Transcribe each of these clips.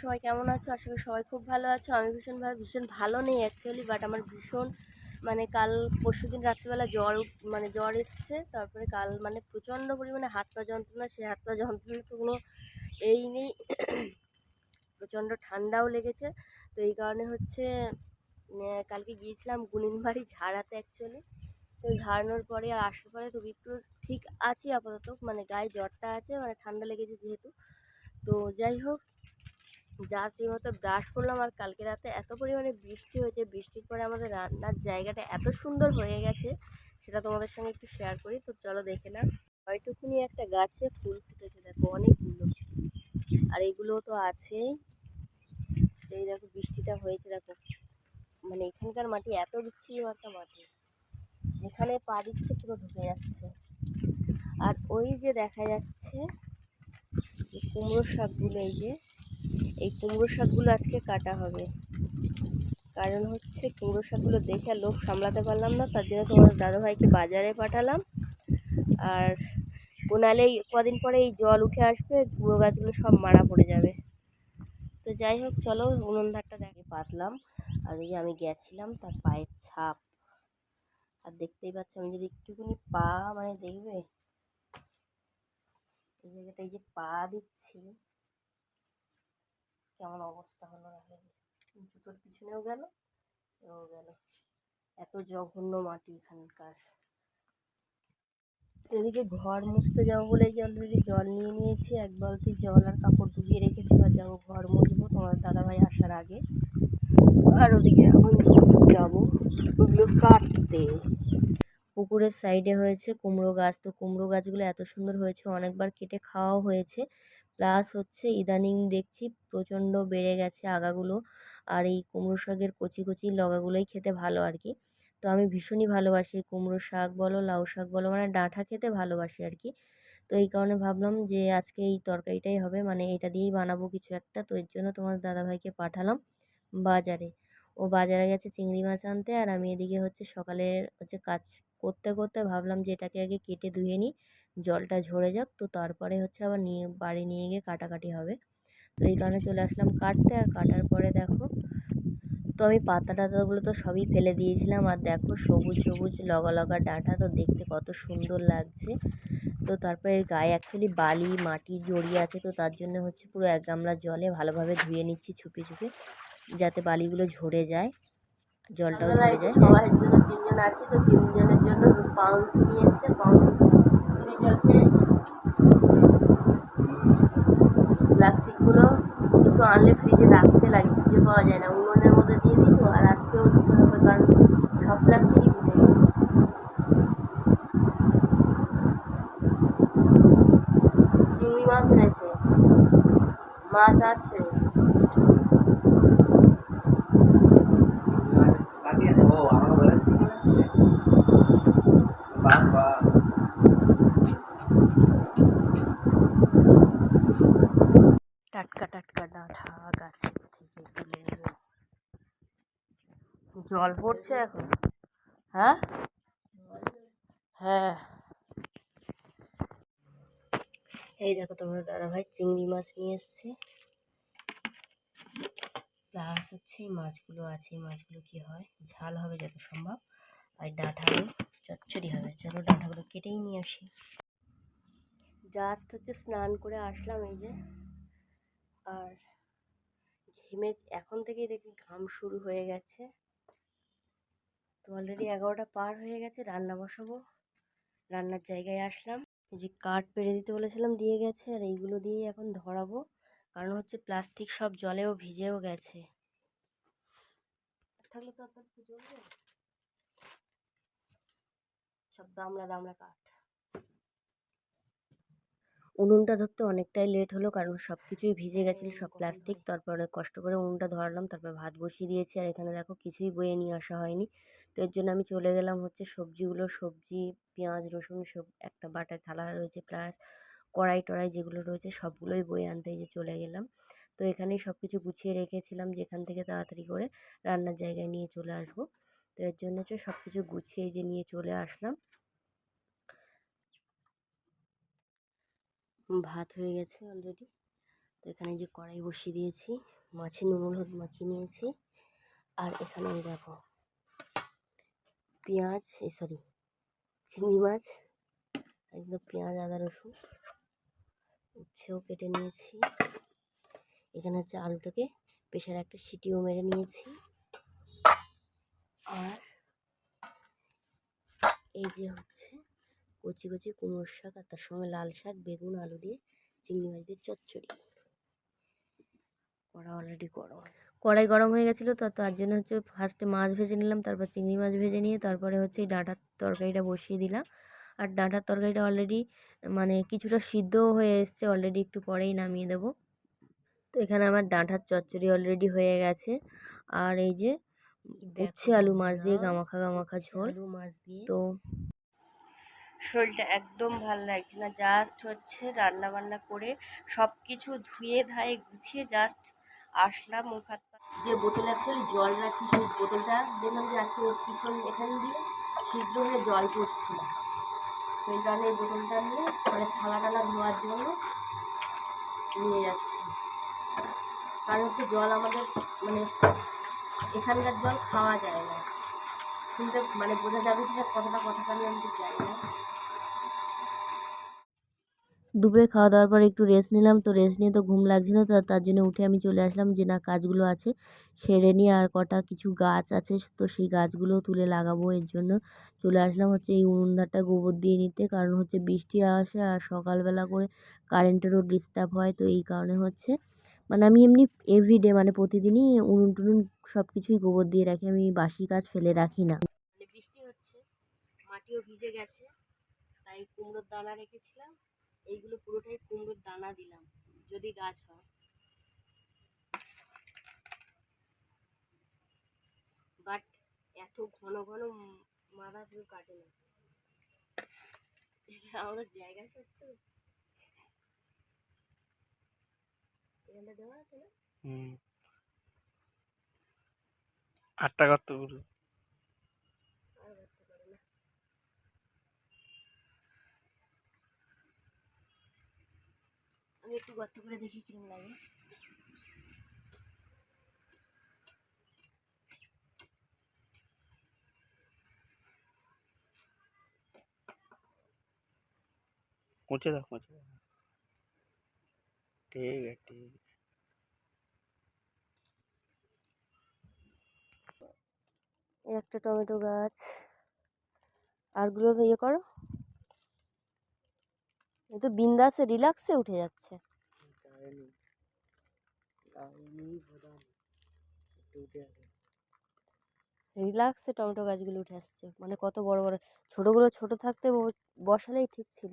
সবাই কেমন আছো? আশা করি সবাই খুব ভালো আছো। আমি ভীষণ ভালো ভীষণ ভালো নেই অ্যাকচুয়ালি বাট আমার ভীষণ মানে কাল পরশু দিন রাত্রিবেলা জ্বর মানে জ্বর এসছে। তারপরে কাল মানে প্রচণ্ড পরিমাণে হাত পা যন্ত্রণা। সেই হাত পা যন্ত্রণা তো কোনো এই নেই। প্রচণ্ড ঠান্ডাও লেগেছে। তো এই কারণে হচ্ছে কালকে গিয়েছিলাম গুনিনবাড়ি ঝাড়াতে অ্যাকচুয়ালি তো ঝাড়ানোর পরে আর আসার পরে তো একটু ঠিক আছি আপাতত। মানে গায়ে জ্বরটা আছে মানে ঠান্ডা লেগেছে যেহেতু। তো যাই হোক জাস্ট এইমাত্র ব্রাশ করলাম আর কালকে রাতে এত পরিমাণে বৃষ্টি হয়েছে, বৃষ্টির পরে আমাদের রান্নার জায়গাটা এত সুন্দর হয়ে গেছে, সেটা তোমাদের সঙ্গে একটু শেয়ার করি। তো চলো দেখে নাও। হয়টুকুনি একটা গাছে ফুল ফুটেছে, দেখো অনেকগুলো। আর এগুলো তো আছেই এই দেখো বৃষ্টিটা হয়েছে, দেখো। মানে এখানকার মাটি এত বিচ্ছিরি একটা মাটি। যেখানে পা দিচ্ছে, পুরো ঢুকে যাচ্ছে। আর ওই যে দেখা যাচ্ছে কুমড়ো শাকগুলো, এই যে এই কুমড়ো শাকগুলো আজকে কাটা হবে। কারণ হচ্ছে কুমড়ো শাকগুলো দেখে লোভ সামলাতে পারলাম না, তার জন্য তোমার দাদাভাইকে বাজারে পাঠালাম। আর এই কদিন পরে এই জল উঠে আসবে কুমড়ো গাছগুলো সব মারা পড়ে যাবে। তো যাই হোক, চলো উনুন ধারটা দেখে পাতলাম। আর ওই আমি গেছিলাম, তার পায়ের ছাপ। আর দেখতেই পাচ্ছ, আমি যদি একটুখানি পা মানে দেখবে? এই জায়গাটা এই যে পা দিচ্ছি। কেমন অবস্থা হলো দেখো জুতোর পিছনেও গেল, এও গেল। এত জঘন্য মাটি এখানকার। এদিকে ঘর মুছতে যাব বলে যে অলরেডি জল নিয়ে নিয়েছি, এক বালতি জল আর কাপড় ডুবিয়ে রেখেছি আর যাব ঘর মুছবো, তোমার দাদাভাই আসার আগে। আর ওদিকে এখন যাব ওগুলো কাটতে। পুকুরের সাইডে হয়েছে কুমড়ো গাছ, তো কুমড়ো গাছগুলো এত সুন্দর হয়েছে, অনেকবার কেটে খাওয়াও হয়েছে। প্লাস হচ্ছে ইদানিং দেখছি প্রচণ্ড বেড়ে গেছে আগাগুলো। আর এই কুমড়ো শাকের কচি কচি লগাগুলোই খেতে ভালো আর কি তো আমি ভীষণই ভালোবাসি কুমড়ো শাক বলো, লাউ শাক বলো মানে ডাঁটা খেতে ভালোবাসি আর কি তো এই কারণে ভাবলাম যে আজকে এই তরকারিটাই হবে মানে এটা দিয়েই বানাবো কিছু একটা। তো এর জন্য তোমার দাদাভাইকে পাঠালাম বাজারে। ও বাজারে গেছে চিংড়ি মাছ আনতে, আর আমি এদিকে হচ্ছে সকালের হচ্ছে কাজ করতে করতে ভাবলাম যে এটাকে আগে কেটে ধুয়ে নিই। জলটা ঝরে যাক তো তারপরে হচ্ছে আবার নিয়ে বাড়ি নিয়ে গিয়ে কাটাকাটি হবে। তো এই কারণে চলে আসলাম কাটতে আর কাটার পরে দেখো তো আমি পাতা টাতাগুলো তো সবই ফেলে দিয়েছিলাম। আর দেখো সবুজ সবুজ লগা লগা ডাঁটা তো দেখতে কত সুন্দর লাগছে। তো তারপরে গায়ে অ্যাকচুয়ালি বালি মাটি জড়িয়ে আছে তো তার জন্য হচ্ছে পুরো এক গামলা জলে ভালোভাবে ধুয়ে নিচ্ছি ছুপে ছুপে যাতে বালিগুলো ঝরে যায় জলটাও ঝরে যায়। সবার জন্য তিনজন আছে তো তিনজনের জন্য পাউন্ড নিয়ে এসছে। প্লাস্টিকগুলো কিছু আনলে ফ্রিজে রাখতে লাগে, খুঁজে পাওয়া যায় না। উনুনের মধ্যে দিয়ে দিই তো আর আজকেও দিতে হবে, কারণ সব প্লাস্টিকই গেছে চিংড়ি মাছ এনেছে। মাছ আছে ও আমাকে বলে বাবা টাটকা টাটকা ডাঁটা গাছে থেকে তুলে এনে জল এখন। হ্যাঁ? হ্যাঁ। এই দেখো তোমার দাদা ভাই চিংড়ি মাছ নিয়ে এসছে। প্লাস হচ্ছে এই মাছগুলো আছে, এই মাছগুলো কি হয়? ঝাল হবে যত সম্ভব। আর ডাঁটাগুলো চচ্চড়ি হবে। চলো ডাঁটাগুলো কেটেই নিয়ে আসি। জাস্ট হচ্ছে স্নান করে আসলাম এই যে। আর ঘেমে এখন থেকেই দেখি ঘাম শুরু হয়ে গেছে। তো অলরেডি এগারোটা পার হয়ে গেছে রান্না বসাবো। রান্নার জায়গায় আসলাম। এই যে কাঠ পেরে দিতে বলেছিলাম দিয়ে গেছে। আর এইগুলো দিয়েই এখন ধরাবো। কারণ হচ্ছে প্লাস্টিক সব জলেও ভিজেও গেছে। থাকলে তো আপনার চলবে সব দামলা দামলা কাঠ। উনুনটা ধরতে অনেকটাই লেট হলো কারণ সব কিছুই ভিজে গেছিল সব প্লাস্টিক তারপরে কষ্ট করে উনুনটা ধরালাম তারপর ভাত বসিয়ে দিয়েছি। আর এখানে দেখো কিছুই বয়ে নিয়ে আসা হয়নি। তো এর জন্য আমি চলে গেলাম হচ্ছে সবজিগুলো, সবজি, পেঁয়াজ, রসুন, সব একটা বাটার, থালা রয়েছে প্লাস কড়াই টড়াই যেগুলো রয়েছে সবগুলোই বয়ে আনতে যে চলে গেলাম। তো এখানেই সব কিছু গুছিয়ে রেখেছিলাম যেখান থেকে তাড়াতাড়ি করে রান্নার জায়গায় নিয়ে চলে আসব। তো এর জন্য হচ্ছে সব কিছু গুছিয়ে যে নিয়ে চলে আসলাম। ভাত হয়ে গেছে অলরেডি তো এখানে যে কড়াই বসিয়ে দিয়েছি, মাছে নুন, হলুদ মাখিয়ে নিয়েছি। আর এখানে দেখো পেঁয়াজ সরি চিংড়ি মাছ, একদম পেঁয়াজ, আদা, রসুন, উচ্ছেও কেটে নিয়েছি। এখানে হচ্ছে আলুটাকে প্রেশারে একটা সিটিও মেরে নিয়েছি। আর এই যে হচ্ছে কচি কচি কুমড়োর শাক আর তার সঙ্গে লাল শাক, বেগুন, আলু দিয়ে চিংড়ি মাছ দিয়ে চচ্চড়ি। করা অলরেডি গরম। কড়াই গরম হয়ে গেছিল তো তার জন্য হচ্ছে ফার্স্টে মাছ ভেজে নিলাম তারপর চিংড়ি মাছ ভেজে নিয়ে তারপরে হচ্ছে এই ডাঁটার তরকারিটা বসিয়ে দিলাম। আর ডাঁটার তরকারিটা অলরেডি মানে কিছুটা সিদ্ধও হয়ে এসছে অলরেডি একটু পরেই নামিয়ে দেবো। তো এখানে আমার ডাঁটার চচ্চড়ি অলরেডি হয়ে গেছে। আর এই যে উচ্ছে আলু মাছ দিয়ে গামাখা গামাখা ঝোল। আলু মাছ দিয়ে তো শরীরটা একদম ভালো লাগছে না জাস্ট হচ্ছে রান্না বান্না করে সব কিছু ধুয়ে ধায়ে গুছিয়ে জাস্ট আসলাম পা যে বোতলে অ্যাকচুয়ালি জল রাখি সেই বোতলটা। দেখলাম যে আজকে পিছন এখান দিয়ে শীঘ্র হয়ে জল পড়ছে। সেই কারণে বোতলটা নিয়ে মানে থালা টালা ধোয়ার জন্য নিয়ে যাচ্ছি। কারণ হচ্ছে জল আমাদের মানে এখানকার জল খাওয়া যায় না। শুনতে মানে বোঝা যাবে কি না কতটা কথাকালি আমি ঠিক জানি না। দুপুরে খাওয়া দাওয়ার পর একটু রেস্ট নিলাম। তো রেস্ট নিয়ে তো ঘুম লাগছিল তো তার জন্য উঠে আমি চলে আসলাম যে না কাজগুলো আছে, সেরে নিয়ে আর কটা কিছু গাছ আছে, তো সেই গাছগুলোও তুলে লাগাবো এর জন্য। চলে আসলাম হচ্ছে এই উনুন ধারটা গোবর দিয়ে নিতে, কারণ হচ্ছে বৃষ্টি আসে আর সকালবেলা করে কারেন্টেরও ডিস্টার্ব হয়, তো এই কারণে হচ্ছে মানে আমি এমনি এভরিডে মানে প্রতিদিনই উনুন টুনুন সব কিছুই গোবর দিয়ে রাখি, আমি বাসি কাজ ফেলে রাখি না। মানে বৃষ্টি হচ্ছে, মাটিও ভিজে গেছে, তাই কুমড়োর দানা রেখেছিলাম এইগুলো পুরোটাই কুমড়োর দানা দিলাম, যদি গাছ হয়। বাট এত ঘন ঘন মাথা কেউ কাটে না। এটা আমাদের জায়গা সত্য? দেওয়া আছে না? আটটা করতে পুরো আর করতে পারে না আমি একটু গর্ত করে দেখি কিরম লাগে। মুছে দাও মুছে দাও। ঠিক আছে ঠিক আছে। এই একটা টমেটো গাছ। আরগুলো ইয়ে করো। এ তো বিন্দাসে রিল্যাক্সে উঠে যাচ্ছে। রিল্যাক্সে টমেটো গাছগুলো উঠে আসছে। মানে কত বড় বড় ছোটোগুলো ছোটো থাকতে বসালেই ঠিক ছিল।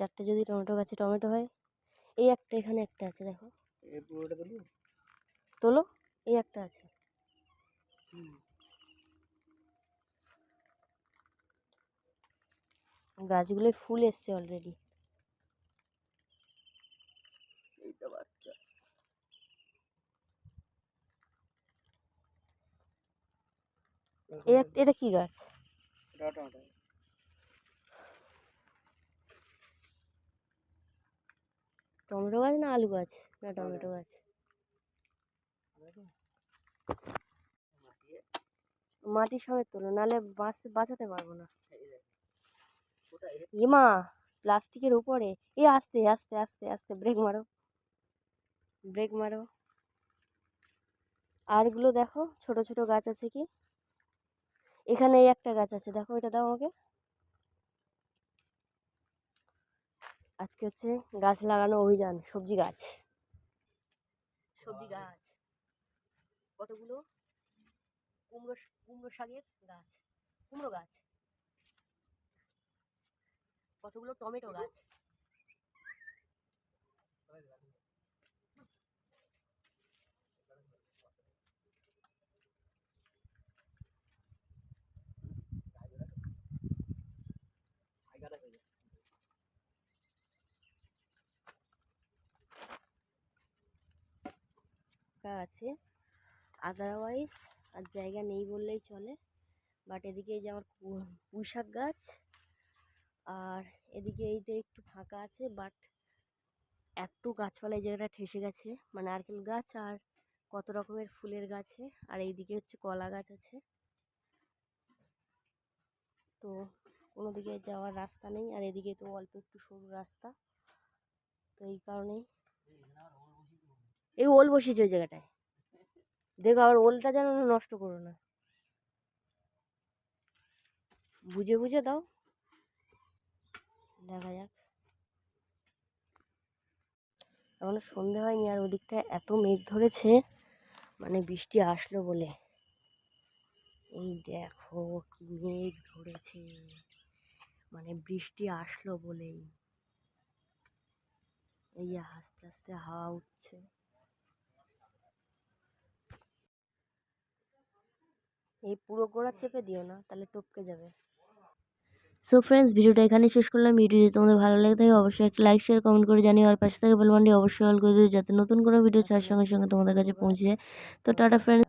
চারটে যদি টমেটো গাছে টমেটো হয় এই একটা এখানে একটা আছে দেখো। তোলো? এই একটা আছে। গাছগুলোয় ফুল এসছে অলরেডি এইটা বাচ্চা। এটা কি গাছ? টমেটো। গাছ না আলু গাছ? না টমেটো গাছ। মাটির সমেত তোলো নাহলে বাঁচ বাঁচাতে পারব না। ইমা প্লাস্টিকের উপরে। এ, আস্তে আস্তে আস্তে আস্তে, ব্রেক মারো। ব্রেক মারো। আরগুলো দেখো, ছোট ছোট গাছ আছে কি? এখানে এই একটা গাছ আছে, দেখো এটা দাও আমাকে। আজকে হচ্ছে গাছ লাগানো অভিযান, সবজি গাছ। সবজি গাছ। কতগুলো? কুমড়ো কুমড়ো শাকের গাছ। কুমড়ো গাছ। কতগুলো টমেটো গাছ? আছে। আদারওয়াইজ আর জায়গা নেই বললেই চলে। বাট এদিকে এই যে আমার পুঁই শাক গাছ আর এদিকে এইটা একটু ফাঁকা আছে বাট এত গাছপালা এই জায়গাটা ঠেসে গেছে। মানে নারকেল গাছ আর কত রকমের ফুলের গাছে, আর এইদিকে হচ্ছে কলা গাছ আছে। তো কোনো দিকে যাওয়ার রাস্তা নেই, আর এদিকে তো অল্প একটু সরু রাস্তা। তো এই কারণেই এই ওল বসিয়েছে ওই জায়গাটায়। দেখো আবার ওলটা যেন নষ্ট করো না। বুঝে বুঝে দাও। দেখা যাক। এখনও সন্ধে হয়নি আর ওদিকটায় এত মেঘ ধরেছে মানে বৃষ্টি আসলো বলে। এই দেখো কি মেঘ ধরেছে মানে বৃষ্টি আসলো বলেই। এই আস্তে আস্তে হাওয়া উঠছে। এই পুরো গোড়া চেপে দিও না, তাহলে টপকে যাবে। সো ফ্রেন্ডস ভিডিওটা এখানে শেষ করলাম। ভিডিও যদি তোমাদের ভালো লাগে থাকে অবশ্যই একটা লাইক শেয়ার কমেন্ট করে জানিয়ে আর পাশে থাকে বেলবানটি অবশ্যই অল করে দিও, যাতে নতুন কোনো ভিডিও ছাড়ার সঙ্গে সঙ্গে তোমাদের কাছে পৌঁছে যায়। তো টাটা ফ্রেন্ডস